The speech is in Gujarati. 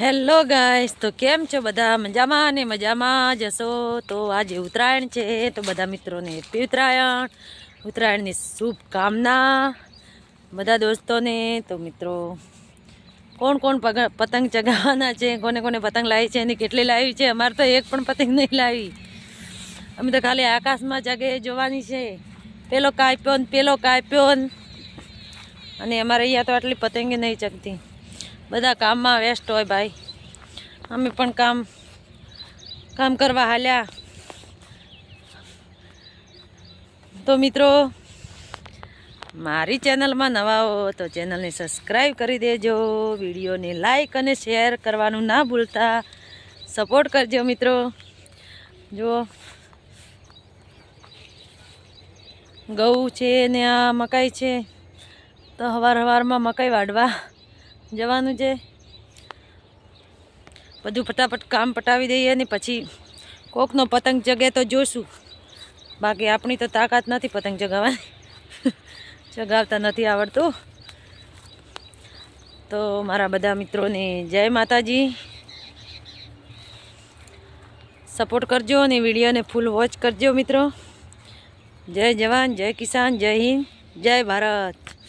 હેલો ગાઈસ, તો કેમ છો બધા? મજામાં ને મજામાં જશો તો આજે ઉત્તરાયણ છે, તો બધા મિત્રોને હેપી ઉત્તરાયણ. ઉત્તરાયણની શુભકામના બધા દોસ્તોને. તો મિત્રો, કોણ કોણ પતંગ ચગાવવાના છે? કોને કોને પતંગ લાવી છે અને કેટલી લાવી છે? અમારે તો એક પણ પતંગ નહીં લાવી. અમે તો ખાલી આકાશમાં જગે જોવાની છે. પેલો કાપ્યો ને પેલો કાપ્યો અને અમારે અહીંયા તો આટલી પતંગે નહીં ચગતી. બધા કામમાં વેસ્ટ હોય ભાઈ. અમે પણ કામ કામ કરવા હાલ્યા. તો મિત્રો, મારી ચેનલમાં નવા હો તો ચેનલને સબસ્ક્રાઈબ કરી દેજો, વિડીયોને લાઈક અને શેર કરવાનું ના ભૂલતા. સપોર્ટ કરજો મિત્રો. જો, ઘઉં છે ને આ મકાઈ છે, તો હવાર હવારમાં મકાઈ વાઢવા. જવાનું છે. બધું ફટાફટ કામ પટાવી દઈએ ને પછી કોકનો પતંગ જગે તો જોશું. બાકી આપણી તો તાકાત નથી પતંગ જગાવવાની ચગાવતા નથી આવડતું. તો મારા બધા મિત્રોને જય માતાજી. સપોર્ટ કરજો અને વિડીયોને ફૂલ વોચ કરજો મિત્રો. જય જવાન, જય કિસાન, જય હિન્દ, જય ભારત.